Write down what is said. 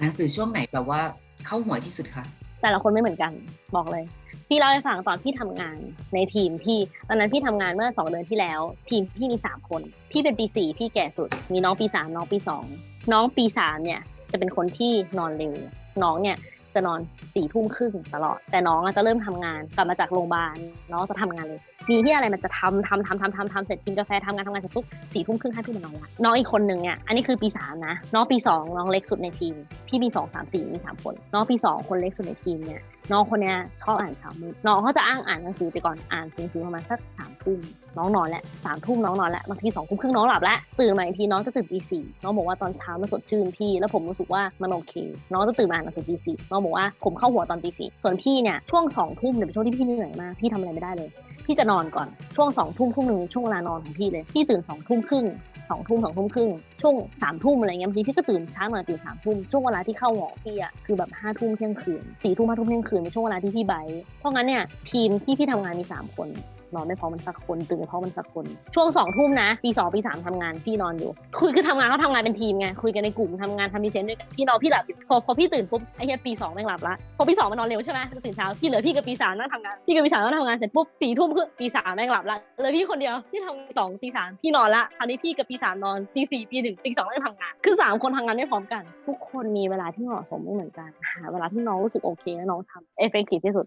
หนังสือช่วงไหนแบบว่าเข้าหัวที่สุดคะแต่ละคนไม่เหมือนกันบอกเลย พี่เล่าให้ฟังตอนพี่ทำงานในทีมพี่ตอนนั้นพี่ทำงานเมื่อสองเดือนที่แล้ว ทีมพี่มีสามคน พี่เป็นปีสี่พี่แก่สุด มีน้องปีสามน้องปีสองน้องปีสามเนี่ยจะเป็นคนที่นอนเร็ว น้องเนี่ยจะนอนสี่ทุ่มครึ่งตลอด แต่น้องจะเริ่มทำงานกลับมาจากโรงพยาบาลน้องจะทำงานเลย มีที่อะไรมันจะทำทำทำทำทำทำเสร็จกินกาแฟทำงานทำงานเสร็จปุ๊บสี่ทุ่มครึ่งห้าทุ่มมันนอนละน้องอีกคนหนึ่งเนี่ยอันนี้คือปีสามนะน้องปีสองน้องเล็กสุดในทีม พี่มีสองสามสี่มีสามคน น้องปีสองคนเล็กสุดในทีมเนี่ยน้องคนเนี้ยชอบอ่านข่าวมืดน้องเขาจะอ้างอ่านหนังสือไปก่อนอ่านหนังสือประมาณสักสามทุ่มน้องนอนแล้วสามทุ่มน้องนอนแล้วบางทีสองทุ่มครึ่งน้องหลับแล้วตื่นมาอีกทีน้องจะตื่นตีสี่น้องบอกว่าตอนเช้ามันสดชื่นพี่แล้วผมรู้สึกว่ามันโอเค น้องจะตื่นมาอ่านหนังสือตีสี่น้องบอกว่าผมเข้าหัวตอนตีสี่ส่วนพี่เนี่ยช่วงสองทุ่มเนี่ยเป็นช่วงที่พี่เหนื่อยมากพี่ทำอะไรไม่ได้เลยพี่จะนอนก่อนช่วงสองทุ่มทุ่มหนึ่งช่วงเวลานอนของพี่เลยพี่ตื่นสองทุ่มครึ่งสองทุ่มสองทุ่มครึ่งช่วงสามทุ่มอะไรเงี้ยบางทีพี่ก็ตื่นช้าหน่อยตื่นสามทุ่มช่วงเวลาที่เข้าหอพี่อะคือแบบห้าทุ่มเที่ยงคืนสี่ทุ่มห้าทุ่มเที่ยงคืนเป็นช่วงเวลาที่พี่ไบท์เพราะงั้นเนี่ยทีมที่พี่ทำงานมีสามคน นอนไม่พอมันสักคนตื่นไม่พอมันสักคน ช่วงสองทุ่มนะปีสองปีสามทำงานพี่นอนอยู่ คุยคือทำงานเขาทำงานเป็นทีมไงคุยกันในกลุ่มทำงานทำดีเซนด้วยกันพี่นอนพี่หลับพอพอพี่ตื่นปุ๊บไอ้เหี้ยปีสองแม่งหลับละพอปีสองมันนอนเร็วใช่ไหมตื่นเช้าพี่เหลือพี่กับปีสามนั่งทำงานพี่กับปีสามนั่งทำงานเสร็จปุ๊บสี่ทุ่มคือปีสามแม่งหลับละเหลยพี่คนเดียวที่ทำสองตีสามพี่นอนละคราวนี้พี่กับปีสามนอนตีสี่ปีหนึ่งตีสองนั่งทำงานคือสามคนทำงานไม่พร้อมกัน ทุกคนมีเวลาที่เหมาะสมไม่เหมือนกันหาเวลาที่น้องรู้สึกโอเคแล้วน้องทำเอฟเฟกตีที่สุด